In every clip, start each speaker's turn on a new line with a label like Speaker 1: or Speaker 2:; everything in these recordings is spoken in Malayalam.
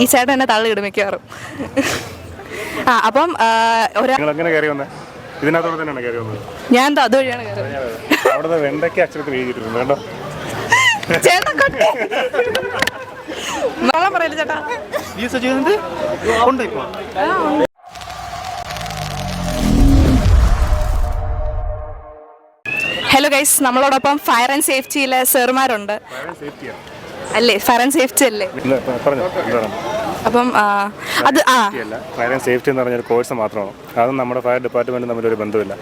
Speaker 1: ഈ ചേട്ടൻ എന്നെ തള്ളിയിടും മിക്കവാറും. ആ അപ്പം ഒരാ
Speaker 2: കയറി വന്നേ? ഇതിനകത്തോടെ തന്നെയാണ് കയറി വന്നത്.
Speaker 1: ഞാൻ എന്താ അതുവഴിയാണ് കയറുന്നത്
Speaker 2: അവിടുത്തെ വെണ്ടയ്ക്ക് അക്ഷരത്തിൽ എഴുതിയിട്ടുണ്ട് വേണ്ടോ
Speaker 1: ചേട്ടൻ കൊട്ടെ വെള്ളം പറയില്ല ചേട്ടാ?
Speaker 3: ഈ ഉണ്ട് ഇപ്പൊ.
Speaker 1: ഹലോ ഗൈസ് നമ്മളോടൊപ്പം ഫയർ ആൻഡ് സേഫ്റ്റിയിലെ സാറുമാരുണ്ട്
Speaker 2: സേഫ്റ്റിയാണ്
Speaker 1: അല്ലേ? ഫയർ ആൻഡ് സേഫ്റ്റി അല്ലേ അപ്പം അത് ആ.
Speaker 2: അല്ല. ഫയർ ആൻഡ് സേഫ്റ്റി എന്ന് പറഞ്ഞൊരു കോഴ്സ് മാത്രമാണ്. അതും നമ്മുടെ ഫയർ ഡിപ്പാർട്ട്മെന്റും തമ്മിലൊരു ബന്ധമില്ല.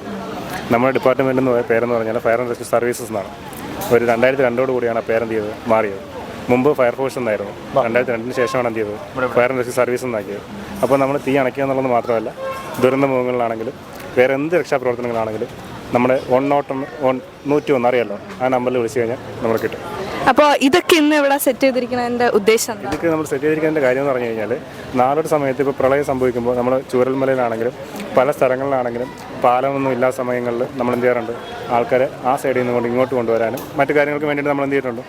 Speaker 2: നമ്മുടെ ഡിപ്പാർട്ട്മെന്റ് എന്ന് പേരെന്ന് പറഞ്ഞാൽ ഫയർ ആൻഡ് റെസ്ക്യൂ സർവീസസ് എന്നാണ്. ഒരു രണ്ടായിരത്തി രണ്ടോട് കൂടിയാണ് ആ പേരെന്ത് ചെയ്തത്? മാറിയത്. മുമ്പ് ഫയർഫോഴ്സ് എന്നായിരുന്നു. രണ്ടായിരത്തി രണ്ടിന് ശേഷമാണ് എന്ത് ചെയ്തത്? ഫയർ ആൻഡ് റെസ്ക്യൂ സർവീസ് എന്നാക്കിയത്. അപ്പോൾ നമ്മൾ തീ അണയ്ക്കുക എന്നുള്ളത് മാത്രമല്ല ദുരന്ത മുഖങ്ങളിലാണെങ്കിലും വേറെ എന്ത് രക്ഷാപ്രവർത്തനങ്ങളാണെങ്കിലും നമ്മുടെ വൺ നോട്ട് വൺ നൂറ്റി ഒന്ന് അറിയാലോ? ആ നമ്പറിൽ വിളിച്ചു കഴിഞ്ഞാൽ നമ്മൾ കിട്ടും.
Speaker 1: അപ്പോൾ ഇതൊക്കെ ഇന്ന് ഇവിടെ സെറ്റ് ചെയ്തിരിക്കുന്നതിന്റെ ഉദ്ദേശം എന്താ?
Speaker 2: ഇതൊക്കെ നമ്മൾ സെറ്റ് ചെയ്തിരിക്കുന്നതിന്റെ കാര്യം എന്ന് പറഞ്ഞു കഴിഞ്ഞാൽ നാളൊരു സമയത്ത് ഇപ്പോൾ പ്രളയം സംഭവിക്കുമ്പോൾ നമ്മൾ ചൂരൽമലയിലാണെങ്കിലും പല സ്ഥലങ്ങളിലാണെങ്കിലും പാലമൊന്നും ഇല്ലാത്ത സമയങ്ങളിൽ നമ്മൾ എന്ത് ചെയ്യാറുണ്ട്? ആൾക്കാരെ ആ സൈഡിൽ നിന്ന് കൊണ്ട് ഇങ്ങോട്ട് കൊണ്ടുവരാനും മറ്റു കാര്യങ്ങൾക്ക് വേണ്ടിയിട്ട് നമ്മൾ എന്ത് ചെയ്തിട്ടുണ്ട്?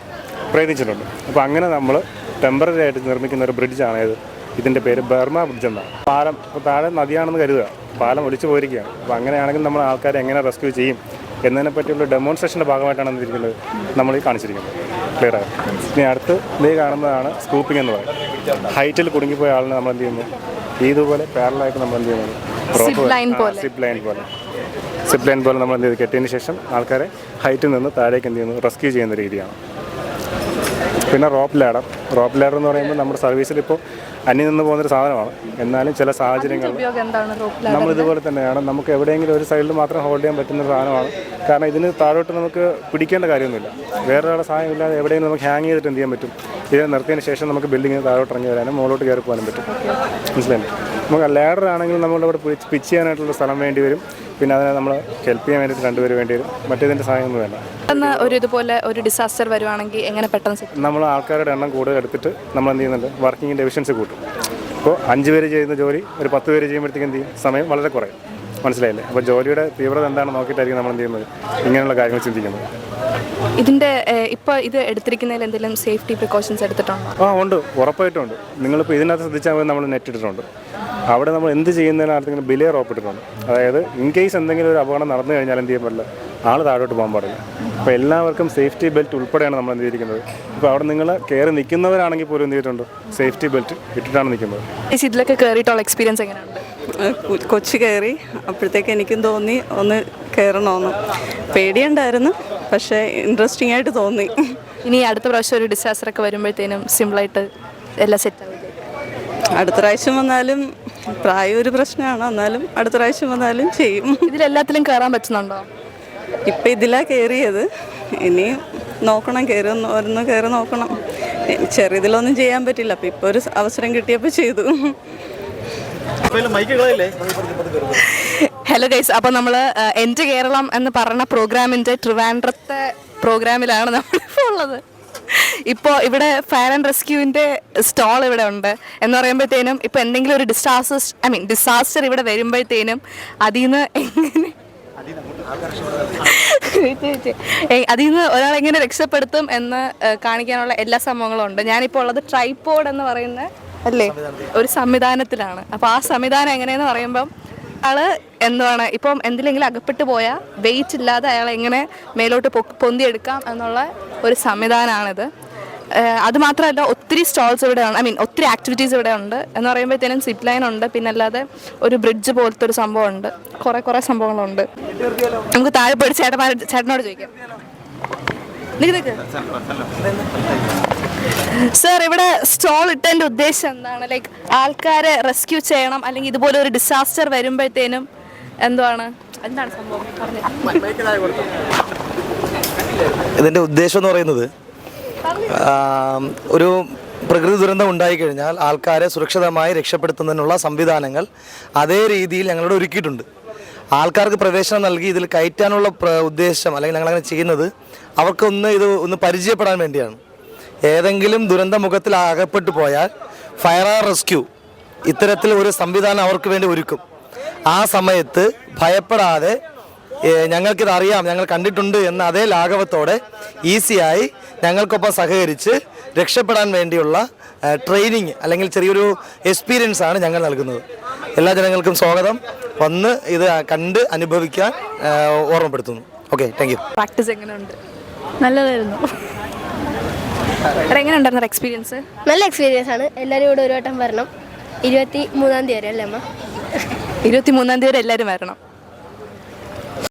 Speaker 2: പ്രയത്നിച്ചിട്ടുണ്ട്. അപ്പോൾ അങ്ങനെ നമ്മൾ ടെമ്പററി ആയിട്ട് നിർമ്മിക്കുന്ന ഒരു ബ്രിഡ്ജാണ് ഇത്. ഇതിന്റെ പേര് ബർമ ബ്രിഡ്ജ് എന്നാണ്. പാലം താഴെ നദിയാണെന്ന് കരുതുക. പാലം ഒലിച്ചു പോയിരിക്കുകയാണ്. അപ്പോൾ അങ്ങനെയാണെങ്കിൽ നമ്മൾ ആൾക്കാരെ എങ്ങനെ റെസ്ക്യൂ ചെയ്യും? എന്നതിനെ പറ്റിയുള്ള ഡെമോൺസ്ട്രേഷന്റെ ഭാഗമായിട്ടാണ് എന്തിരിക്കുന്നത് നമ്മൾ ഈ കാണിച്ചിരിക്കുന്നത്. ക്ലിയർ ആയി. ഇനി അടുത്ത് നീ കാണുന്നതാണ് സ്കൂപ്പിംഗ് എന്ന് പറയുന്നത്. ഹൈറ്റിൽ കുടുങ്ങിപ്പോയ ആളിനെ നമ്മൾ എന്ത് ചെയ്യുന്നു? ഇതുപോലെ പാരലായിട്ട് നമ്മൾ എന്ത് ചെയ്യുന്നത്. സിപ്പ് ലൈൻ പോലെ. സിപ്പ് ലൈൻ പോലെ. നമ്മൾ എന്ത് ചെയ്ത്? കെട്ടിയതിന് ശേഷം ആൾക്കാരെ ഹൈറ്റിൽ നിന്ന് താഴേക്ക് എന്ത് ചെയ്യുന്നു? റെസ്ക്യൂ ചെയ്യുന്ന രീതിയാണ്. പിന്നെ റോപ്പ് ലാഡർ റോപ്പ് ലാഡർ എന്ന് പറയുമ്പോൾ നമ്മുടെ സർവീസിൽ ഇപ്പോൾ അന്യം നിന്ന് പോകുന്നൊരു സാധനമാണ്. എന്നാലും ചില
Speaker 1: സാഹചര്യങ്ങൾ
Speaker 2: നമ്മൾ ഇതുപോലെ തന്നെയാണ്. നമുക്ക് എവിടെയെങ്കിലും ഒരു സൈഡിൽ മാത്രം ഹോൾഡ് ചെയ്യാൻ പറ്റുന്ന സാധനമാണ്. കാരണം ഇതിന് താഴോട്ട് നമുക്ക് പിടിക്കേണ്ട കാര്യമൊന്നുമില്ല. വേറൊരാളുടെ സഹായം ഇല്ലാതെ എവിടെയെങ്കിലും നമുക്ക് ഹാങ് ചെയ്തിട്ട് എന്ത് ചെയ്യാൻ പറ്റും? ഇതിനെ നിർത്തിയതിന് ശേഷം നമുക്ക് ബിൽഡിങ്ങിന് താഴോട്ട് ഇറങ്ങി വരാനും മുകളിലോട്ട് കയറി പോകാനും പറ്റും. മനസ്സിലായി നമുക്ക് ലാഡർ ആണെങ്കിൽ നമ്മളിവിടെ പിച്ച് ചെയ്യാനായിട്ടുള്ള സ്ഥലം വേണ്ടി വരും. പിന്നെ അതിനെ നമ്മൾ ഹെൽപ്പ് ചെയ്യാൻ വേണ്ടിയിട്ട് രണ്ടുപേര് വേണ്ടി വരും. മറ്റേതിന്റെ സഹായമൊന്നും വേണ്ട.
Speaker 1: പെട്ടെന്ന് ഒരു ഇതുപോലെ ഒരു ഡിസാസ്റ്റർ വരുവാണെങ്കിൽ എങ്ങനെ പെട്ടെന്ന്
Speaker 2: നമ്മൾ ആൾക്കാരുടെ എണ്ണം കൂടുതൽ എടുത്തിട്ട് നമ്മൾ എന്ത് ചെയ്യുന്നുണ്ട്? വർക്കിംഗ് എഫിഷ്യൻസി കൂട്ടും. ഇപ്പോൾ അഞ്ച് പേര് ചെയ്യുന്ന ജോലി ഒരു പത്ത് പേര് ചെയ്യുമ്പോഴത്തേക്ക് എന്ത് ചെയ്യും? സമയം വളരെ കുറയും. മനസ്സിലായില്ലേ? അപ്പോൾ ജോലിയുടെ തീവ്രത എന്താണെന്ന് നോക്കിയിട്ടായിരിക്കും നമ്മൾ എന്ത് ചെയ്യുന്നത്? ഇങ്ങനെയുള്ള കാര്യങ്ങൾ ചിന്തിക്കുന്നത്.
Speaker 1: ഇതിന്റെ ഇപ്പൊ ഇത് എടുത്തിരിക്കുന്നതിൽ എന്തെങ്കിലും സേഫ്റ്റി പ്രിക്കോഷൻസ് എടുത്തിട്ടുണ്ടോ?
Speaker 2: ആ ഉണ്ട്. ഉറപ്പായിട്ടുണ്ട് നിങ്ങളിപ്പോൾ ഇതിനകത്ത് ശ്രദ്ധിച്ചാൽ നമ്മൾ നെറ്റ് ഇട്ടിട്ടുണ്ട്. അവിടെ നമ്മൾ എന്ത് ചെയ്യുന്നതിനകത്തെങ്കിലും ബിലേ ഉറപ്പിട്ടിട്ടുണ്ട് അതായത് ഇൻ കേസ് എന്തെങ്കിലും ഒരു അപകടം നടന്നു കഴിഞ്ഞാൽ എന്ത് ചെയ്യാൻ പറ്റില്ല? ആൾ താഴോട്ട് പോകാൻ പാടില്ല. അപ്പോൾ എല്ലാവർക്കും സേഫ്റ്റി ബെൽറ്റ് ഉൾപ്പെടെയാണ് നമ്മൾ എന്ത് ചെയ്തിരിക്കുന്നത്. ഇപ്പോൾ അവിടെ നിങ്ങൾ കയറി നിൽക്കുന്നവരാണെങ്കിൽ പോലും എന്ത് ചെയ്തിട്ടുണ്ട്? സേഫ്റ്റി ബെൽറ്റ് ഇട്ടിട്ടാണ് നിൽക്കുന്നത്.
Speaker 1: ചേച്ചി, ഇതിലൊക്കെ കയറിയിട്ടുള്ള എക്സ്പീരിയൻസ്
Speaker 4: എങ്ങനെയാണ് കൊച്ചു കയറി. അപ്പോഴത്തേക്ക് എനിക്കും തോന്നി ഒന്ന് കയറണമെന്ന് പേടിയുണ്ടായിരുന്നു. പക്ഷേ ഇൻട്രസ്റ്റിംഗ് ആയിട്ട് തോന്നി.
Speaker 1: ഇനി അടുത്ത പ്രാവശ്യം ഒരു ഡിസാസ്റ്റർ ഒക്കെ വരുമ്പോഴത്തേനും സിമ്പിളായിട്ട് എല്ലാം സെറ്റ് ആവും.
Speaker 4: അടുത്ത പ്രാവശ്യം വന്നാലും പ്രായം ഒരു പ്രശ്നമാണ്. എന്നാലും അടുത്ത പ്രാവശ്യം വന്നാലും ചെയ്യും.
Speaker 1: ഇതിലെല്ലാത്തിലും കയറാൻ പറ്റുന്നുണ്ടോ?
Speaker 4: ഇപ്പം ഇതിലാണ് കയറിയത് ഇനി നോക്കണം കയറി ഒന്ന് ഒന്ന് കയറി നോക്കണം. ചെറിയതിലൊന്നും ചെയ്യാൻ പറ്റില്ല. അപ്പം ഇപ്പോൾ ഒരു അവസരം കിട്ടിയപ്പോൾ ചെയ്തു.
Speaker 3: മൈക്ക് കളയില്ലേ
Speaker 1: ഹലോ ഗൈസ് അപ്പോൾ നമ്മൾ എന്റെ കേരളം എന്ന് പറയുന്ന പ്രോഗ്രാമിന്റെ ട്രിവാൻഡ്രത്തെ പ്രോഗ്രാമിലാണ് നമ്മളിപ്പോൾ ഉള്ളത്. ഇപ്പോൾ ഇവിടെ ഫയർ ആൻഡ് റെസ്ക്യൂവിന്റെ സ്റ്റോൾ ഇവിടെ ഉണ്ട്. എന്ന് പറയുമ്പോഴത്തേനും ഇപ്പോൾ എന്തെങ്കിലും ഒരു ഡിസാസ്റ്റർ ഐ മീൻ ഡിസാസ്റ്റർ ഇവിടെ വരുമ്പോഴത്തേനും അതിൽ നിന്ന് എങ്ങനെ അതിൽ നിന്ന് ഒരാൾ എങ്ങനെ രക്ഷപ്പെടുത്തും എന്ന് കാണിക്കാനുള്ള എല്ലാ സംഭവങ്ങളും ഉണ്ട്. ഞാനിപ്പോൾ ഉള്ളത് ട്രൈപോഡ് എന്ന് പറയുന്ന അല്ലേ? ഒരു സംവിധാനത്തിലാണ്. അപ്പോൾ ആ സംവിധാനം എങ്ങനെയെന്ന് പറയുമ്പം ആൾ എന്താണ് ഇപ്പം എന്തിലെങ്കിലും അകപ്പെട്ടു പോയാൽ വെയിറ്റ് ഇല്ലാതെ അയാൾ എങ്ങനെ മേലോട്ട് പൊന്തി പൊന്തിയെടുക്കാം എന്നുള്ള ഒരു സംവിധാനമാണിത് അതുമാത്രമല്ല അത് മാത്രമല്ല ഒത്തിരി സ്റ്റോൾസ് ഇവിടെ ഉണ്ട്. ഐ മീൻ ഒത്തിരി ആക്ടിവിറ്റീസ് ഇവിടെ ഉണ്ട്. എന്ന് പറയുമ്പോഴത്തേനും സിപ്പ് ലൈൻ ഉണ്ട്. പിന്നെ അല്ലാതെ ഒരു ബ്രിഡ്ജ് പോലത്തെ ഒരു സംഭവം ഉണ്ട് കുറേ കുറേ സംഭവങ്ങളുണ്ട്. നമുക്ക് താഴെ പോയിട്ട് ചേട്ടന്മാർ ചേട്ടനോട് ചോദിക്കാം. സർ ഇവിടെ സ്റ്റോൾ ഇട്ടതിന്റെ ഉദ്ദേശം എന്താണ്? ലൈക് ആൾക്കാരെ റെസ്ക്യൂ ചെയ്യണം അല്ലെങ്കിൽ ഇതുപോലെ ഒരു ഡിസാസ്റ്റർ വരുമ്പോഴത്തേനും എന്താണ് എന്താണ് സംഭവം?
Speaker 5: ഇതിന്റെ ഉദ്ദേശം എന്ന് പറയുന്നത് ഒരു പ്രകൃതി ദുരന്തം ഉണ്ടായിക്കഴിഞ്ഞാൽ ആൾക്കാരെ സുരക്ഷിതമായി രക്ഷപ്പെടുത്തുന്നതിനുള്ള സംവിധാനങ്ങൾ അതേ രീതിയിൽ ഞങ്ങളിവിടെ ഒരുക്കിയിട്ടുണ്ട്. ആൾക്കാർക്ക് പ്രവേശനം നൽകി ഇതിൽ കയറ്റാനുള്ള ഉദ്ദേശം അല്ലെങ്കിൽ ഞങ്ങൾ അങ്ങനെ ചെയ്യുന്നത് അവർക്കൊന്ന് ഇത് ഒന്ന് പരിചയപ്പെടാൻ വേണ്ടിയാണ്. ഏതെങ്കിലും ദുരന്ത മുഖത്തിൽ അകപ്പെട്ടു പോയാൽ ഫയർ ആൻഡ് റെസ്ക്യൂ ഇത്തരത്തിൽ ഒരു സംവിധാനം അവർക്ക് വേണ്ടി ഒരുക്കും. ആ സമയത്ത് ഭയപ്പെടാതെ ഞങ്ങൾക്കിത് അറിയാം ഞങ്ങൾ കണ്ടിട്ടുണ്ട് എന്ന അതേ ലാഘവത്തോടെ ഈസിയായി ഞങ്ങൾക്കൊപ്പം സഹകരിച്ച് രക്ഷപ്പെടാൻ വേണ്ടിയുള്ള ട്രെയിനിങ് അല്ലെങ്കിൽ ചെറിയൊരു എക്സ്പീരിയൻസ് ആണ് ഞങ്ങൾ നൽകുന്നത്. എല്ലാ ജനങ്ങൾക്കും സ്വാഗതം. വന്ന് ഇത് കണ്ട് അനുഭവിക്കാൻ ഓർമ്മപ്പെടുത്തുന്നു. ഓക്കെ താങ്ക് യു
Speaker 1: പ്രാക്ടീസ് എങ്ങനെയുണ്ട്?
Speaker 6: നല്ലതായിരുന്നു.
Speaker 1: എങ്ങനെയുണ്ടായിരുന്നു എങ്ങനെ ഉണ്ടായിരുന്നു എക്സ്പീരിയൻസ്
Speaker 7: നല്ല എക്സ്പീരിയൻസ് ആണ്. എല്ലാവരും കൂടെ ഒരു വട്ടം വരണം. ഇരുപത്തി മൂന്നാം തീയതി വരെ അല്ലേ അമ്മ?
Speaker 1: ഇരുപത്തി മൂന്നാം തീയതി വരെ എല്ലാവരും വരണം.